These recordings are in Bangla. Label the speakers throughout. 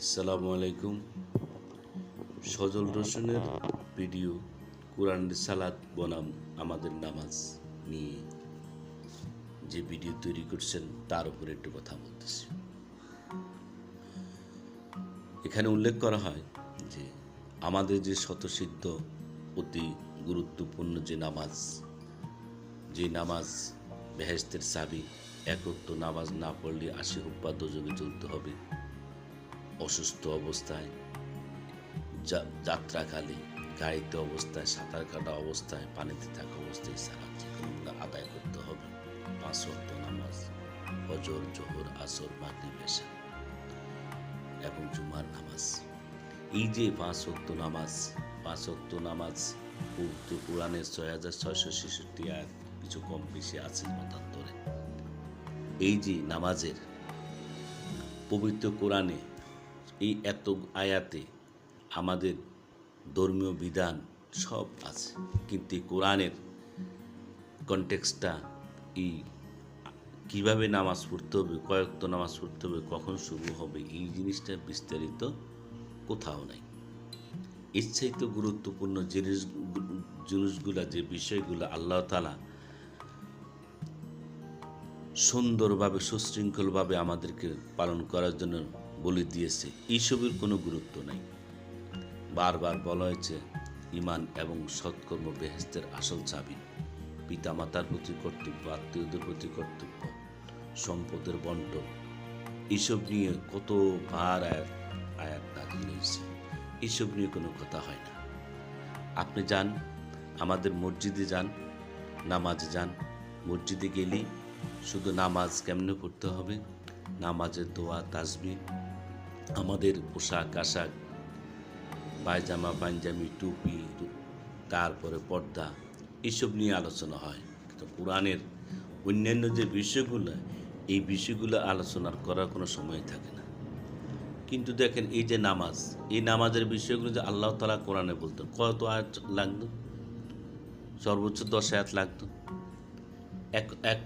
Speaker 1: আসসালামু আলাইকুম। সজল রসুনের ভিডিও কোরআন সালাদ বনাম, আমাদের নামাজ নিয়ে যে ভিডিও তৈরি করছেন, তার উপরে একটু কথা বলতেছি। এখানে উল্লেখ করা হয় যে, আমাদের যে শতসিদ্ধ অতি গুরুত্বপূর্ণ যে নামাজ যে নামাজ বেহেস্তের চাবি একত্র নামাজ না পড়লে আশি হুব্বা দোজগে চলতে হবে। অসুস্থ অবস্থায় যাত্রাকালে গাড়িতে অবস্থায়, সাঁতার কাটা অবস্থায়, পানিতে থাকা অবস্থায় যেগুলো আদায় করতে হবে। পাঁচ ওয়াক্ত নামাজ ফজর জোহর, আসর, মাগরিব, এশা এবং জুমার নামাজ। এই যে পাঁচ ওয়াক্ত নামাজ, পাঁচ ওয়াক্ত নামাজ কোরআনের ছয় হাজার ছয়শো ছেষট্টি আয়াত, কিছু কম বেশি আছে মতান্তরে। এই যে নামাজের পবিত্র কোরআনে এই এত আয়াতে আমাদের ধর্মীয় বিধান সব আছে। কিন্তু কোরআনের কনটেক্সটটা এই কীভাবে নামাজ পড়তে হবে কয়েকত নামাজ পড়তে হবে, কখন শুরু হবে, এই জিনিসটা বিস্তারিত কোথাও নাই। ইচ্ছাইত গুরুত্বপূর্ণ জিনিস জিনিসগুলা, যে বিষয়গুলো আল্লাহ তালা সুন্দরভাবে, সুশৃঙ্খলভাবে আমাদেরকে পালন করার জন্য বলে দিয়েছে এইসবের কোনো গুরুত্ব নাই। বারবার বলা হয়েছে ইমান এবং সৎকর্ম বেহেস্তের আসল চাবি। পিতামাতার প্রতি কর্তব্য, আত্মীয়দের প্রতি কর্তব্য, সম্পদের বন্টন এইসব নিয়ে কতবার আয়াত আয়াত নাজিল হয়েছে। এইসব নিয়ে কোনো কথা হয় না। আপনি যান, আমাদের মসজিদে যান, নামাজ যান। মসজিদে গেলেই শুধু নামাজ কেমনে পড়তে হবে? নামাজের দোয়া তাসবি আমাদের পোশাক আশাক, পায়জামা, পাঞ্জাবি, টুপি, তারপরে পর্দা, এসব নিয়ে আলোচনা হয়। কিন্তু কোরআনের অন্যান্য যে বিষয়গুলো, এই বিষয়গুলো আলোচনা করার কোনো সময় থাকে না। কিন্তু দেখেন, এই যে নামাজ, এই নামাজের বিষয়গুলো যে আল্লাহ তালা কোরআনে বলতেন, কত আয়াত লাগতো? সর্বোচ্চ দশ আয়াত লাগতো। এক এক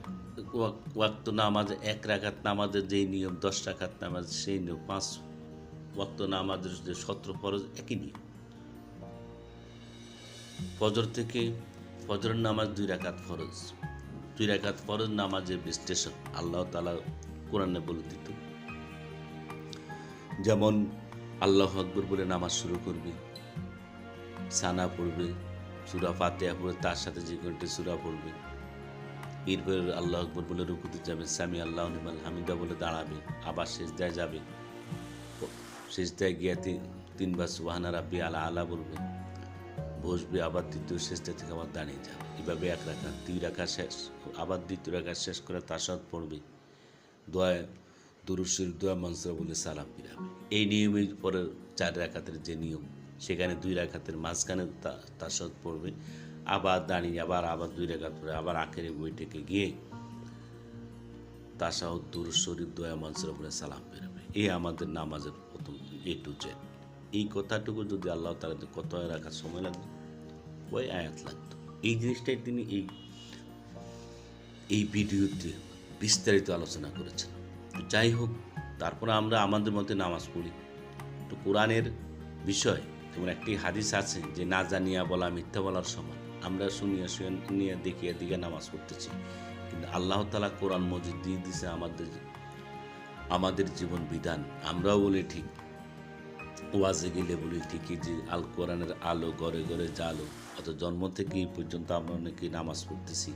Speaker 1: ওয়াক- ওয়াক্ত নামাজে এক রাখাত নামাজের যেই নিয়ম, দশ রাখাত নামাজ সেই নিয়ম, পাঁচ ওয়াক্ত নামাজের যে সতেরো ফরজ একই নিয়ম। ফজর থেকে ফজরের নামাজ দুই রাকাত ফরজ। দুই রাকাত ফরজ নামাজের বিশ্লেষণ আল্লাহ তালা কোরআনে বলে দিত। যেমন আল্লাহ আকবর বলে নামাজ শুরু করবে, সানা পড়বে, সুরা ফাতেহা পড়বে তার সাথে যে কোনটি সুরা পড়বে। এরপর আল্লাহ আকবর বলে রুকুতে যাবে, সামি আল্লাহ হামিদা বলে দাঁড়াবে, আবার শেষদায় যাবে। শেষদায় গিয়ে তিন- তিনবার সুবাহানা রাব্বি আলা আলা বলবে, বসবে, আবার দ্বিতীয় শেষটা থেকে আবার দাঁড়িয়ে যাবে। এভাবে এক রাখা দুই রাখা শেষ, আবার দ্বিতীয় রাখা শেষ করে তাসাদ পড়বে। দোয়া দুরুশির দোয়া, মনসরা বলে সালাম ফিরাবে। এই নিয়মের পরে চার রাখাতের যে নিয়ম, সেখানে দুই রাখাতের মাঝখানে তা- তাসাদ পড়বে। আবার দাঁড়িয়ে, আবার আবার দুই রেখাত পরে আবার আখেরি বইটাকে গিয়ে তাসাহুদ দুরুদ শরীফ, দোয়া, মনসরা বলে সালাম ফিরাবে। এই আমাদের নামাজের প্রথম এ টু জেড এই কথাটুকু যদি আল্লাহ তালা কত রাখার সময় লাগতো? ওই আয়াত লাগতো। এই জিনিসটাই তিনি এই এই ভিডিওতে বিস্তারিত আলোচনা করেছেন। যাই হোক, তারপরে আমরা আমাদের মধ্যে নামাজ পড়ি। তো কোরআনের বিষয়, যেমন একটি হাদিস আছে যে, না জানিয়া বলা মিথ্যা বলার সমান। আমরা শুনিয়া শুনিয়া দেখিয়া দিকে নামাজ পড়তেছি। কিন্তু আল্লাহ তালা কোরআন মজিদ দিয়ে দিছে আমাদের আমাদের জীবন বিধান। আমরাও বলি ঠিক। ওয়াজে গেলে বলি ঠিকই যে, আল কোরআনের আলো ঘরে ঘরে জালো অত জন্ম থেকে এই পর্যন্ত আমরা অনেকে নামাজ পড়তেছি।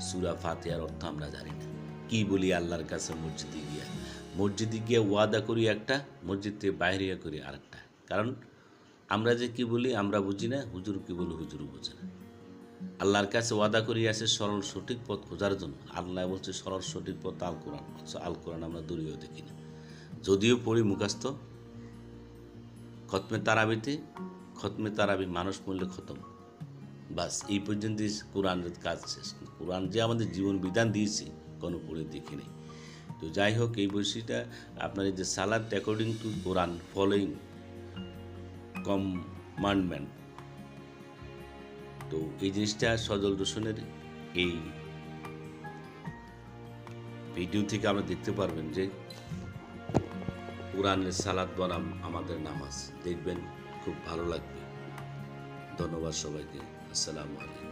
Speaker 1: সুরা ফাতেহার অর্থ আমরা জানি না। কি বলি আল্লাহর কাছে মসজিদে গিয়া? মসজিদে গিয়ে ওয়াদা করি একটা, মসজিদ থেকে বাইরে করি আরেকটা। কারণ আমরা যে কি বলি আমরা বুঝি না, হুজুর কি বলি হুজুর বুঝে না। আল্লাহর কাছে ওয়াদা করি আছে সরল সঠিক পথ খোঁজার জন্য। আল্লাহ বলছে, সরল সঠিক পথ আল কোরআন। আল কোরআন আমরা দূরেও দেখি না। যদিও পড়ি মুখাস্ত খতমে তারাবিতে, খতমে তারাবি মানুষ মূল্যে খতম। বাস, এই পর্যন্ত কোরআনের কাজ শেষ। কোরআন যে আমাদের জীবন বিধান দিয়েছে, কোনো পড়ে দেখি নেই। তো যাই হোক, এই বৈশিটা আপনার যে সালাদ according to Quran following commandment তো এই জিনিসটা সজল রোশনের এই ভিডিও থেকে আমরা দেখতে পারবেন যে কোরআনের সালাদ বনাম আমাদের নামাজ। দেখবেন খুব ভালো লাগবে। ধন্যবাদ সবাইকে। আসসালামু আলাইকুম।